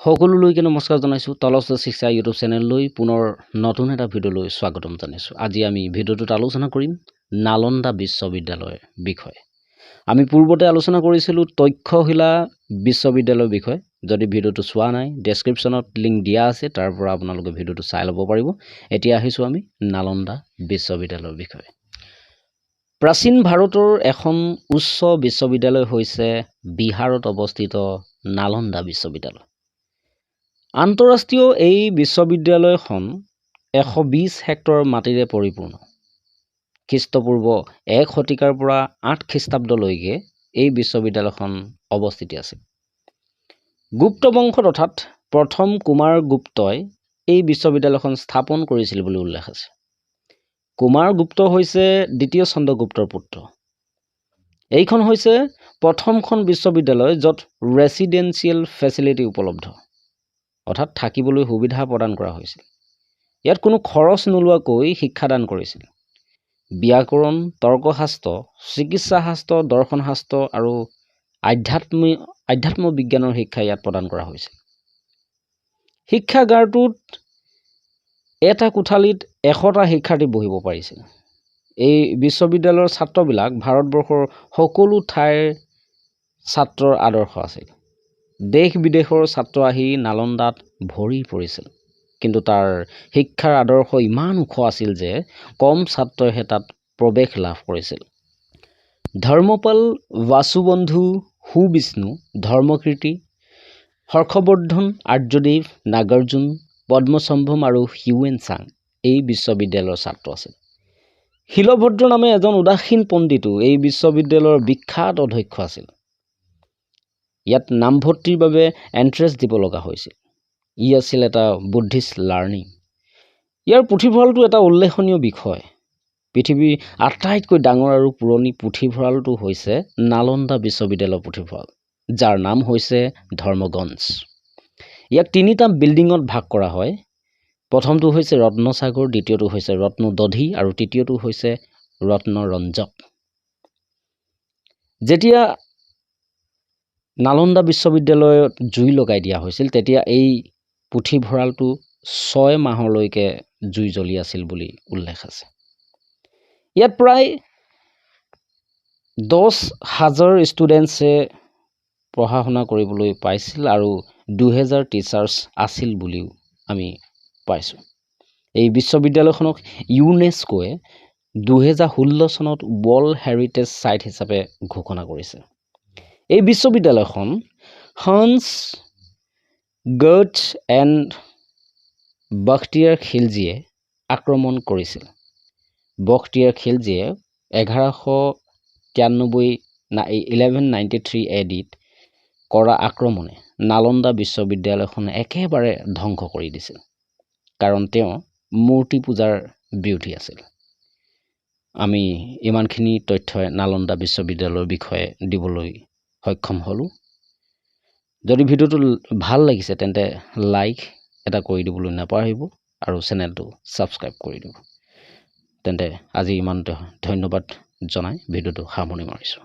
সকলোলৈকে নমস্কাৰ জনাইছোঁ। তলস্থ শিক্ষা ইউটিউব চেনেললৈ পুনৰ নতুন এটা ভিডিঅ'লৈ স্বাগতম জনাইছোঁ। আজি আমি ভিডিঅ'টোত আলোচনা কৰিম নালন্দা বিশ্ববিদ্যালয়ৰ বিষয়ে। আমি পূৰ্বতে আলোচনা কৰিছিলোঁ তক্ষশিলা বিশ্ববিদ্যালয়ৰ বিষয়ে। যদি ভিডিঅ'টো চোৱা নাই ডেছক্ৰিপশ্যনত লিংক দিয়া আছে তাৰ পৰা আপোনালোকে ভিডিঅ'টো চাই ল'ব পাৰিব। এতিয়া আহিছোঁ আমি নালন্দা বিশ্ববিদ্যালয়ৰ বিষয়ে। প্ৰাচীন ভাৰতৰ এখন উচ্চ বিশ্ববিদ্যালয় হৈছে বিহাৰত অৱস্থিত নালন্দা বিশ্ববিদ্যালয়। আন্তঃৰাষ্ট্ৰীয় এই বিশ্ববিদ্যালয়খন এশ বিছ হেক্টৰ মাটিৰে পৰিপূৰ্ণ। খ্ৰীষ্টপূৰ্ব এক শতিকাৰ পৰা আঠ খ্ৰীষ্টাব্দলৈকে এই বিশ্ববিদ্যালয়খন অৱস্থিত আছিল। গুপ্ত বংশত অৰ্থাৎ প্ৰথম কুমাৰ গুপ্তই এই বিশ্ববিদ্যালয়খন স্থাপন কৰিছিল বুলি উল্লেখ আছে। কুমাৰ গুপ্ত হৈছে দ্বিতীয় চন্দ্ৰগুপ্তৰ পুত্ৰ। এইখন হৈছে প্ৰথমখন বিশ্ববিদ্যালয় য'ত ৰেচিডেঞ্চিয়েল ফেচিলিটি উপলব্ধ। অৰ্থাৎ থাকিবলৈ সুবিধা প্ৰদান কৰা হৈছিল। ইয়াত কোনো খৰচ নোলোৱাকৈ শিক্ষাদান কৰিছিল। ব্যাকৰণ তৰ্কশাস্ত্ৰ চিকিৎসাশাস্ত্ৰ দৰ্শনশাস্ত্ৰ আৰু আধ্যাত্মিক আধ্যাত্ম বিজ্ঞানৰ শিক্ষা ইয়াত প্ৰদান কৰা হৈছিল। শিক্ষাগাৰটোত এটা কোঠালিত এশটা শিক্ষাৰ্থী বহিব পাৰিছিল। এই বিশ্ববিদ্যালয়ৰ ছাত্ৰবিলাক ভাৰতবৰ্ষৰ সকলো ঠাইৰ ছাত্ৰৰ আদৰ্শ আছিল। দেশ বিদেশৰ ছাত্ৰ আহি নালন্দাত ভৰি পৰিছিল। কিন্তু তাৰ শিক্ষাৰ আদৰ্শ ইমান ওখ আছিল যে কম ছাত্ৰইহে তাত প্ৰৱেশ লাভ কৰিছিল। ধৰ্মপাল বাসুবন্ধু সুবিষ্ণু ধৰ্মকীৰ্তি হৰ্ষবৰ্ধন আৰ্যদেৱ নাগাৰ্জুন পদ্মসম্ভম আৰু হিউৱেন চাং এই বিশ্ববিদ্যালয়ৰ ছাত্ৰ আছিল। শিলভদ্ৰ নামে এজন উদাসীন পণ্ডিতো এই বিশ্ববিদ্যালয়ৰ বিখ্যাত অধ্যক্ষ আছিল। ইয়াত নামভৰ্তিৰ বাবে এণ্ট্ৰেঞ্চ দিব লগা হৈছিল। ই আছিল এটা বুদ্ধিষ্ট লাৰ্ণিং ইয়াৰ পুথিভঁৰালটো এটা উল্লেখনীয় বিষয়। পৃথিৱীৰ আটাইতকৈ ডাঙৰ আৰু পুৰণি পুথিভঁৰালটো হৈছে নালন্দা বিশ্ববিদ্যালয়ৰ পুথিভঁৰাল যাৰ নাম হৈছে ধৰ্মগঞ্জ। ইয়াক তিনিটা বিল্ডিঙত ভাগ কৰা হয়। প্ৰথমটো হৈছে ৰত্নসাগৰ দ্বিতীয়টো হৈছে ৰত্নদধি আৰু তৃতীয়টো হৈছে ৰত্নৰঞ্জক। যেতিয়া নালন্দা বিশ্ববিদ্যালয়ত জুই লগাই দিয়া হৈছিল। তেতিয়া এই পুথিভঁৰালটো ছয় মাহলৈকে জুই জ্বলি আছিল বুলি উল্লেখ আছে। ইয়াত প্ৰায় দহ হাজাৰ ষ্টুডেণ্টছে পঢ়া শুনা কৰিবলৈ পাইছিল আৰু দুহেজাৰ টিচাৰ্ছ আছিল বুলিও আমি পাইছোঁ। এই বিশ্ববিদ্যালয়খনক ইউনেস্কোৱে দুহেজাৰ ষোল্ল চনত ৱৰ্ল্ড হেৰিটেজ ছাইট হিচাপে ঘোষণা কৰিছে। এই বিশ্ববিদ্যালয়খন হন্স গৰ্টছ এণ্ড বখতিয়াৰ খিলজীয়ে আক্ৰমণ কৰিছিল। বখতিয়াৰ খিলজীয়ে এঘাৰশ তিৰান্নব্বৈ ইলেভেন নাইণ্টি থ্ৰী এ ডিত কৰা আক্ৰমণে নালন্দা বিশ্ববিদ্যালয়খন একেবাৰে ধ্বংস কৰি দিছিল কাৰণ তেওঁ মূৰ্তি পূজাৰ বিৰোধী আছিল। আমি ইমানখিনি তথ্যই নালন্দা বিশ্ববিদ্যালয়ৰ বিষয়ে দিবলৈ সক্ষম হ'লোঁ। যদি ভিডিঅ'টো ভাল লাগিছে তেন্তে লাইক এটা কৰি দিবলৈ নাপাহৰিব আৰু চেনেলটো ছাবস্ক্ৰাইব কৰি দিব। তেন্তে আজি ইমানতে ধন্যবাদ জনাই ভিডিঅ'টো সামৰণি মাৰিছোঁ।